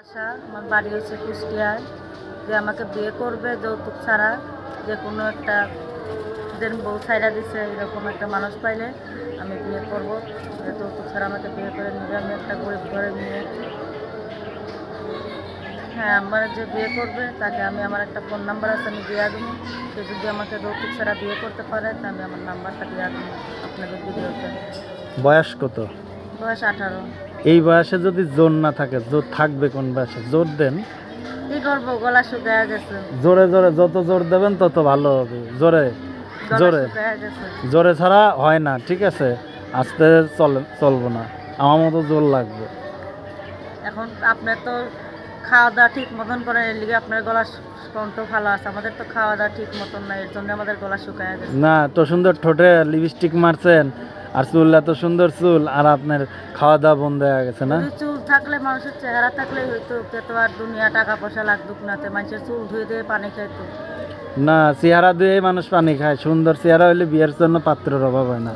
আশা, আমার বাড়ি হচ্ছে কুষ্টিয়ায় যে আমাকে বিয়ে করবে যৌতুক ছাড়া, যে কোনো একটা যে বউ ছাইরা দিছে, এরকম একটা মানুষ পাইলে আমি বিয়ে করব। যৌতুক ছাড়া আমাকে বিয়ে করে নিবে, আমি একটা গরিব ঘরে নিয়ে হ্যাঁ আমার যে বিয়ে করবে, তাকে আমি আমার একটা ফোন নাম্বার আছে, আমি দিয়ে দেবো। সে যদি আমাকে যৌতুক ছাড়া বিয়ে করতে পারে, তা আমি আমার নাম্বারটা দিয়ে দেবো আপনাদের ভিডিওতে। বয়স কত? বয়স আঠারো। এই বয়সে যদি জোর না থাকে জোর থাকবে কোন বয়সে? জোর দেন। কি করব? গলা শুকায় গেছে। জোরে জোরে যত জোর দেবেন তত ভালো হবে। জোরে জোরে। জোরে ছাড়া হয় না ঠিক আছে? আস্তে চলে চলবো না। আমার মতো জোর লাগবে। এখন আপনার তো খাওয়া দাওয়া ঠিক মতন করেন এর লিগে আপনার গলা কণ্ঠ ভালো আছে। আমাদের তো খাওয়া দাওয়া ঠিক মতন নাই এর জন্য আমাদের গলা শুকায় গেছে। না তো সুন্দর ঠোঁটে লিপস্টিক মারছেন আর চুল এত সুন্দর চুল আর আপনার খাওয়া দাওয়া বন্ধ হয়ে গেছে না? চুল থাকলে মানুষের চেহারা থাকলে হয়তো কে তো আর দুনিয়া টাকা পয়সা লাগতো নাতে মানুষের চুল ধুয়ে দিয়ে পানি খাইতো না চেহারা দিয়ে মানুষ পানি খায় সুন্দর চেহারা হলে বিয়ের জন্য পাত্রের অভাব হয় না।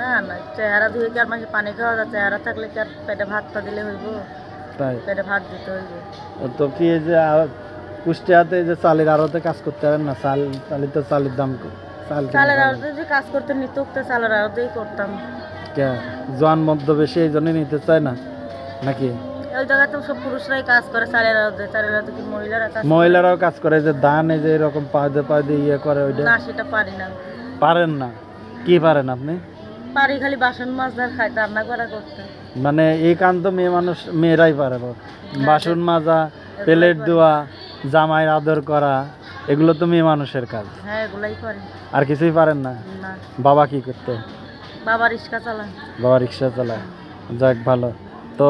না না চেহারা ধুয়ে কি আর মানুষের পানি খাওয়া যায়? চেহারা থাকলে কি আর পেটে ভাত পা দিলে হইব? তাই। পেটে ভাত দিতে হইব। তো কি এই যে কুষ্টিয়াতে এই যে চালের আড়তে কাজ করতে পারেন না? চাল চালের তো চালের দাম চালের আড়তে যে কাজ করতে নিত চালের আড়তেই করতাম। কে? জোয়ান মধ্য বেশি এই জন্যই নিতে চায় না? নাকি? ওই জায়গায় তো সব পুরুষরাই কাজ করে চালের আড়তে। চালের আড়তে কি মহিলারা কাজ মহিলারাও কাজ করে যে ধান এই যে এরকম পা দিয়ে পা দিয়ে ইয়ে করে ওইটা। না সেটা পারি না। পারেন না? কি পারেন আপনি? পারি খালি বাসন মাছ ধর খাই রান্না করা করতে। মানে এই কাম তো মেয়ে মানুষ মেয়েরাই পারে বাসন মাজা প্লেট ধোয়া জামাই আদর করা এগুলো তো মেয়ে মানুষের কাজ। হ্যাঁ এগুলাই পারি আর কিছুই পারেন না। বাবা কি করতে? বাবা রিক্সা চালায়। বাবা রিক্সা চালায়। যাক ভালো। তো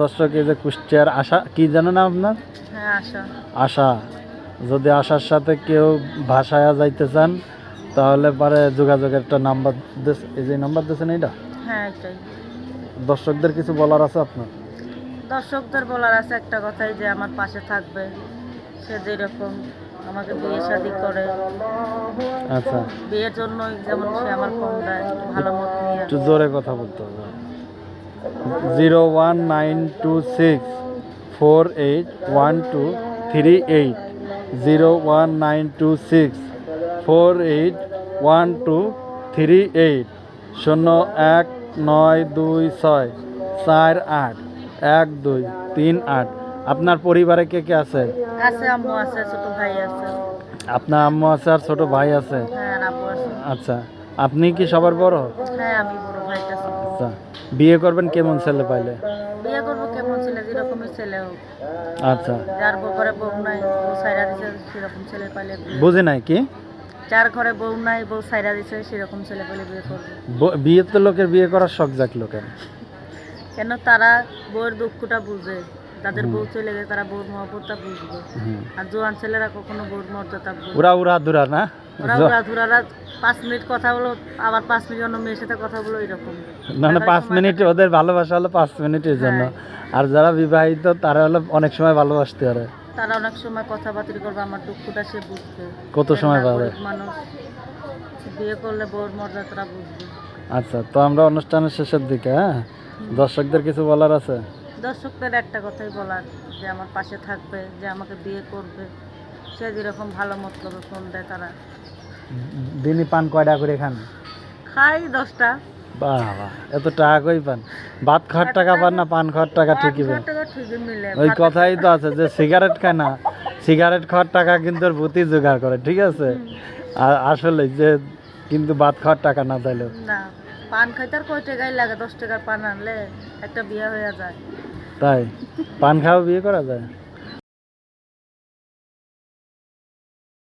দর্শক এই যে কুষ্টিয়ার আশা কি জানেন আপনার? হ্যাঁ আশা। যদি আশার সাথে কেউ ভাষায় যাইতে চান তাহলে পরে যোগাযোগের একটা নাম্বার এই যে নাম্বার দিয়েছেন এইটা? হ্যাঁ এটাই দর্শকদের কিছু বলার আছে আপনার? দর্শকদের বলার আছে একটা কথাই যে আমার পাশে থাকবে। সে যেরকম আমাকে বিয়ে শাদি করে। আচ্ছা। বিয়ের জন্য যেমন সে আমার ফোন দেয় ভালো মত নিয়ে। একটু জোরে কথা বলতে হবে। Zero one nine two six four eight one two three eight. Zero one nine two six four eight one two three eight শূন্য এক নয় দুই ছয় চার আট এক দুই তিন আট। আপনার পরিবারে কে কে আছে? আছে আম্মু আছে ছোট ভাই আছে। আপনার আম্মু আছে আর ছোট ভাই আছে? হ্যাঁ আব্বু আছে। আচ্ছা আপনি কি সবার বড়? হ্যাঁ আমি বড় ভাইটা আচ্ছা বিয়ে করবেন কেমন ছেলে পাইলে? বিয়ে করব কেমন ছেলে যেরকমই ছেলে হোক। আচ্ছা। যার বউ বউ নাই বউ সাইরা দিছে সেরকম ছেলে পাইলে। বিয়ে- নাই কি? যার ঘরে বউ নাই বউ সাইরা দিছে সেরকম ছেলে পেলে বিয়ে করব। বিয়ে তো লোকের বিয়ে করার শখ কেন তারা বউয়ের দুঃখটা বুঝে তাদের বউ চলে গেছে তারা বউর মহব্বতটা বুঝবে। আর জোয়ান ছেলেরা কখনো বউর মর্যাদা বুঝবে উড়া উড়া দুরা না? ওরা পাঁচ মিনিট কথা বলো আবার পাঁচ মিনিট অন্য মেয়ের সাথে কথা বলো এরকম। না না পাঁচ মিনিট ওদের ভালোবাসা হলো পাঁচ মিনিটের জন্য। আর যারা বিবাহিত তারা হলো অনেক সময় ভালোবাসতে পারে। তারা অনেক সময় কথাবার্তা করবে আমার দুঃখটা সে বুঝবে। কত সময় পাবে মানুষ। বিয়ে করলে বউর মর্যাদাটা বুঝবে। আচ্ছা তো আমরা অনুষ্ঠানের শেষের দিকে হ্যাঁ? দর্শকদের কিছু বলার আছে? দর্শকদের একটা কথাই বলার যে আমার পাশে থাকবে যে আমাকে বিয়ে করবে সে যেরকম ভালো মতলবে ফোন দেয় তারা। দিনই পান কয়টা করে খান? খাই দশটা। বাবা এত টাকা কই পান? ভাত খাওয়ার টাকা পান না পান খাওয়ার টাকা ঠিকই পান? ঠিকই মিলে। ওই কথাই তো আছে যে সিগারেট খায় না সিগারেট খাওয়ার টাকা কিন্তু ভূতি জোগাড় করে ঠিক আছে? আর আসলে যে কিন্তু ভাত খাওয়ার টাকা না তাইলেও না পান খাইতে আর কয় টাকাই লাগে? দশ টাকার পান আনলে একটা বিয়ে হয়ে যায়। তাই? পান খাওয়া বিয়ে করা যায়?